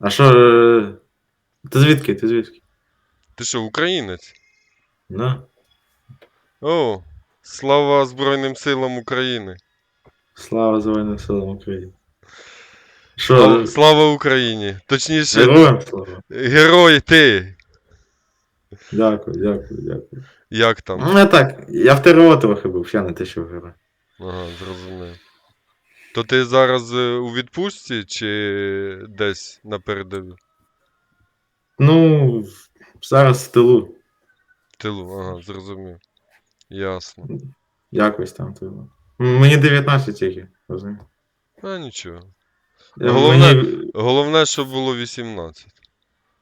А що. е, Ти звідки? Ти звідки? Ти що, українець? Да. О, слава Збройним силам України. Слава Збройним силам України. Що? Слава, слава Україні. Точніше, Героям слава. герой ти. Дякую, дякую, дякую. Як там? Ну, я так, я в ТРО трохи був, ще не те, що в герой. Ага, зрозумів. То ти зараз е, у відпустці чи десь на передовій? Ну, зараз в тилу. В тилу, ага, зрозумів. Ясно. Якось там тилу. Мені 19 тільки, розумієш? А нічого. Головне- Мені, Головне, щоб було 18.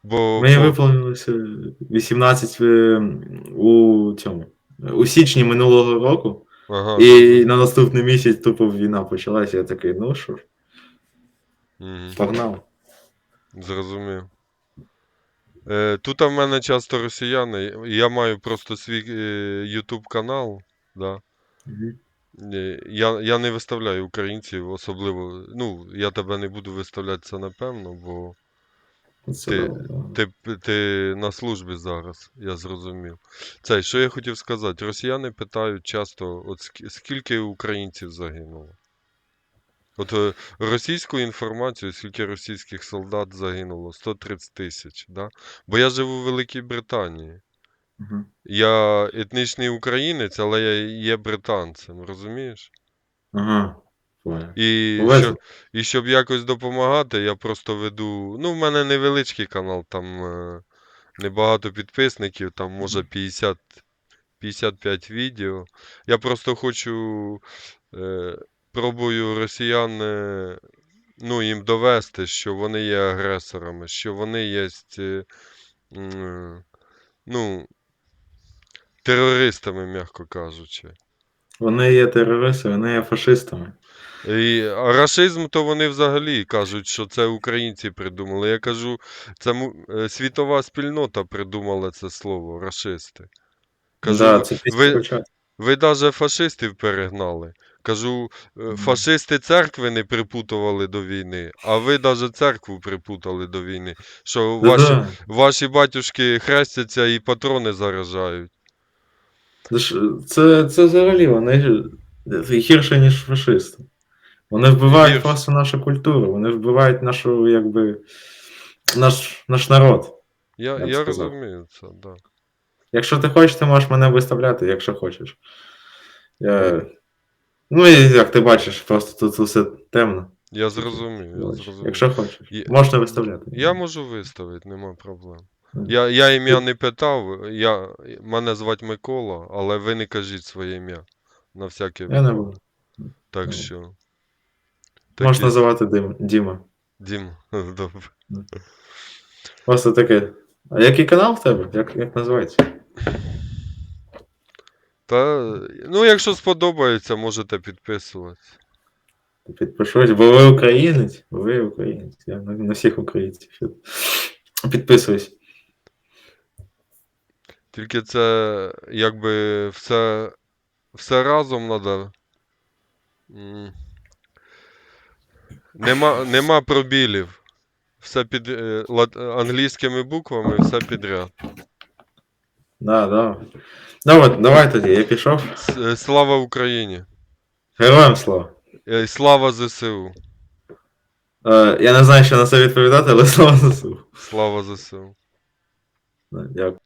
Бо, мені виповнилося 18 у цьому. У січні минулого року, ага, і на наступний місяць тупо війна почалася. Я такий, ну що ж, мгм, погнав. зрозумів. Е, тут в мене часто росіяни. Я маю просто свій е, YouTube канал. Да. Мгм. Е, Я, я не виставляю українців, особливо. Ну, я тебе не буду виставляти це напевно, бо Ти- ти, ти на службі зараз, я зрозумів. Це, що я хотів сказати, росіяни питають часто, от скільки українців загинуло. От е, російську інформацію, скільки російських солдат загинуло, 130 тисяч. Да? Бо я живу в Великій Британії. Мгм. Я етнічний українець, але я є британцем, розумієш? Ага. І, щоб, і щоб якось допомагати, я просто веду. Ну, в мене невеличкий канал, там е, небагато підписників, там може 50, 55 відео. Я просто хочу, е, пробую росіян, е, ну, їм довести, що вони є агресорами, що вони є, е, м, ну, терористами, м'яко кажучи. Вони є терористи, вони є фашистами. І а рашизм, то вони взагалі кажуть, що це українці придумали. Я кажу, це е, світова спільнота придумала це слово, рашисти. Кажу, да, це ви, ви навіть фашистів перегнали. Кажу, е, фашисти церкви не припутували до війни, а ви навіть церкву припутали до війни. Що Да, ваші, ваші батюшки хрестяться і патрони заражають. Це, це, взагалі вони гірше, ніж фашисти. Вони вбивають просто нашу культуру, вони вбивають нашу, якби, наш, наш народ. Я, Я я розумію це, да. Якщо ти хочеш, ти можеш мене виставляти, якщо хочеш. Я... Ну, і як ти бачиш, просто тут все темно. Я зрозумів, я Бачиш. зрозумів. Якщо хочеш, Є- можна виставляти. Я можу виставити, нема проблем. Я, я ім'я не питав, я, мене звати Микола, але ви не кажіть своє ім'я. На всяке Я не буду. Так Ну. що. Можна Такі- називати Дим, Діма. Дім, добре. Просто таке. А який канал в тебе? Як, як називається? Та, ну, якщо сподобається, можете підписуватися. Підпишусь, бо ви українець, бо ви українець. Я на, на всіх українців. Підписуюсь. Тільки це якби все, все разом треба. Нема, нема пробілів. Все під е, англійськими буквами, все підряд. Да, да. Ну от, давай тоді, я пішов. Е, Слава Україні! Героям слава. Е, Слава ЗСУ! Я не знаю, що на це відповідати, але слава ЗСУ. Слава ЗСУ! Дякую.